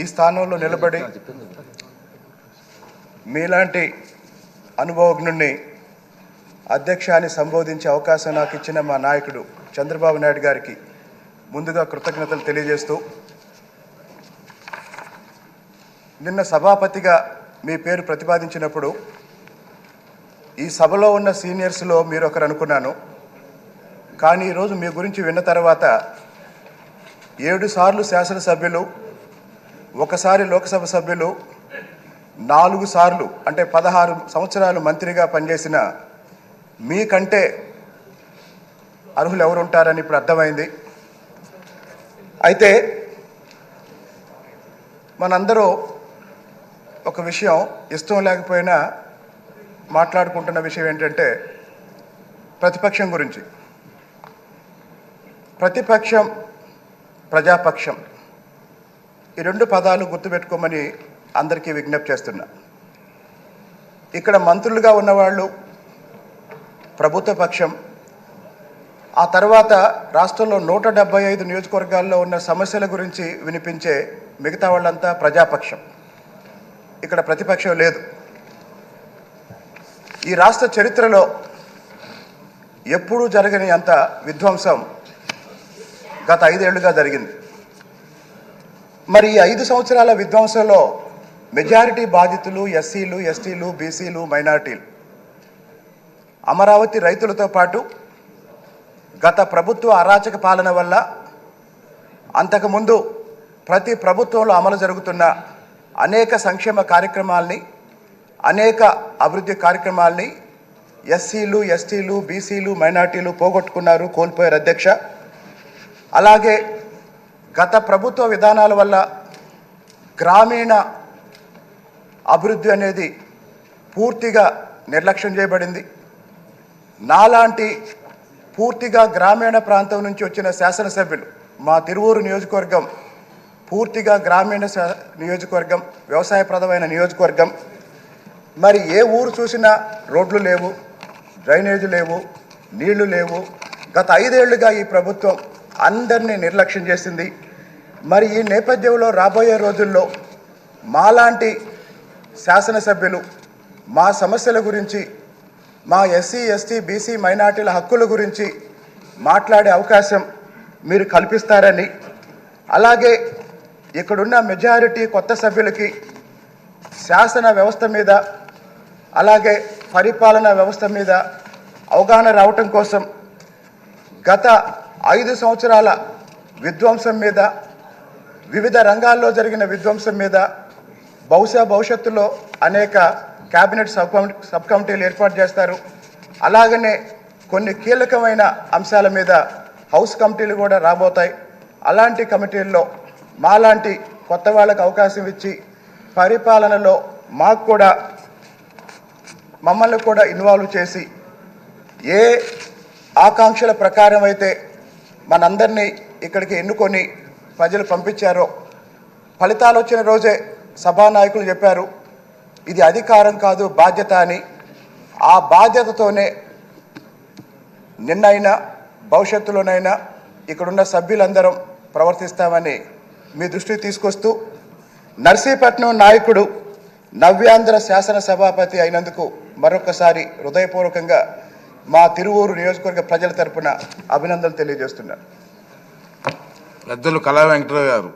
ఈ స్థానంలో నిలబడి మీలాంటి అనుభవజ్ఞుణ్ణి అధ్యక్షాన్ని సంబోధించే అవకాశం నాకు ఇచ్చిన మా నాయకుడు చంద్రబాబు నాయుడు గారికి ముందుగా కృతజ్ఞతలు తెలియజేస్తూ నిన్న సభాపతిగా మీ పేరు ప్రతిపాదించినప్పుడు ఈ సభలో ఉన్న సీనియర్స్లో మీరు ఒకరు అనుకున్నాను. కానీ ఈరోజు మీ గురించి విన్న తర్వాత ఏడు సార్లు శాసనసభ్యులు ఒకసారి లోక్సభ సభ్యులు నాలుగు సార్లు అంటే పదహారు సంవత్సరాలు మంత్రిగా పనిచేసిన మీకంటే అర్హులు ఎవరు ఉంటారని ఇప్పుడు అర్థమైంది. అయితే మనందరూ ఒక విషయం ఇష్టం లేకపోయినా మాట్లాడుకుంటున్న విషయం ఏంటంటే ప్రతిపక్షం గురించి. ప్రతిపక్షం ప్రజాపక్షం. ఈ రెండు పదాలు గుర్తుపెట్టుకోమని అందరికీ విజ్ఞప్తి చేస్తున్నా. ఇక్కడ మంత్రులుగా ఉన్నవాళ్ళు ప్రభుత్వ పక్షం ఆ తర్వాత రాష్ట్రంలో నూట డెబ్బై ఐదు నియోజకవర్గాల్లో ఉన్న సమస్యల గురించి వినిపించే మిగతా వాళ్ళంతా ప్రజాపక్షం. ఇక్కడ ప్రతిపక్షం లేదు. ఈ రాష్ట్ర చరిత్రలో ఎప్పుడూ జరగని అంత విధ్వంసం గత ఐదేళ్ళుగా జరిగింది. మరి ఈ ఐదు సంవత్సరాల విధ్వంసంలో మెజారిటీ బాధితులు ఎస్సీలు ఎస్టీలు బీసీలు మైనార్టీలు. అమరావతి రైతులతో పాటు గత ప్రభుత్వ అరాచక పాలన వల్ల అంతకుముందు ప్రతి ప్రభుత్వంలో అమలు జరుగుతున్న అనేక సంక్షేమ కార్యక్రమాల్ని అనేక అభివృద్ధి కార్యక్రమాల్ని ఎస్సీలు ఎస్టీలు బీసీలు మైనార్టీలు పోగొట్టుకున్నారు కోల్పోయారు అధ్యక్ష. అలాగే గత ప్రభుత్వ విధానాల వల్ల గ్రామీణ అభివృద్ధి అనేది పూర్తిగా నిర్లక్ష్యం చేయబడింది. నాలాంటి పూర్తిగా గ్రామీణ ప్రాంతం నుంచి వచ్చిన శాసనసభ్యులు మా తిరువూరు నియోజకవర్గం పూర్తిగా గ్రామీణ నియోజకవర్గం వ్యవసాయప్రదమైన నియోజకవర్గం. మరి ఏ ఊరు చూసినా రోడ్లు లేవు డ్రైనేజీ లేవు నీళ్ళు లేవు. గత ఐదేళ్ళుగా ఈ ప్రభుత్వం అందరినీ నిర్లక్ష్యం చేసింది. మరి ఈ నేపథ్యంలో రాబోయే రోజుల్లో మాలాంటి శాసనసభ్యులు మా సమస్యల గురించి మా ఎస్సీ ఎస్టీ బీసీ మైనార్టీల హక్కుల గురించి మాట్లాడే అవకాశం మీరు కల్పిస్తారని అలాగే ఇక్కడున్న మెజారిటీ కొత్త సభ్యులకి శాసన వ్యవస్థ మీద అలాగే పరిపాలనా వ్యవస్థ మీద అవగాహన రావటం కోసం గత ఐదు సంవత్సరాల విధ్వంసం మీద వివిధ రంగాల్లో జరిగిన విధ్వంసం మీద బహుశా భవిష్యత్తులో అనేక క్యాబినెట్ సబ్ కమిటీ సబ్ కమిటీలు ఏర్పాటు చేస్తారు. అలాగనే కొన్ని కీలకమైన అంశాల మీద హౌస్ కమిటీలు కూడా రాబోతాయి. అలాంటి కమిటీల్లో మాలాంటి కొత్త వాళ్ళకు అవకాశం ఇచ్చి పరిపాలనలో మాకు కూడా మమ్మల్ని కూడా ఇన్వాల్వ్ చేసి ఏ ఆకాంక్షల ప్రకారం అయితే మనందరినీ ఇక్కడికి ఎన్నుకొని ప్రజలు పంపించారో ఫలితాలు వచ్చిన రోజే సభానాయకులు చెప్పారు ఇది అధికారం కాదు బాధ్యత అని. ఆ బాధ్యతతోనే నిన్నైనా భవిష్యత్తులోనైనా ఇక్కడున్న సభ్యులందరం ప్రవర్తిస్తామని మీ దృష్టికి తీసుకొస్తూ నర్సీపట్నం నాయకుడు నవ్యాంధ్ర శాసన సభాపతి అయినందుకు మరొకసారి హృదయపూర్వకంగా మా తిరువూరు నియోజకవర్గ ప్రజల తరపున అభినందనలు తెలియజేస్తున్నాను. పెద్దలు కళా వెంకటరావు గారు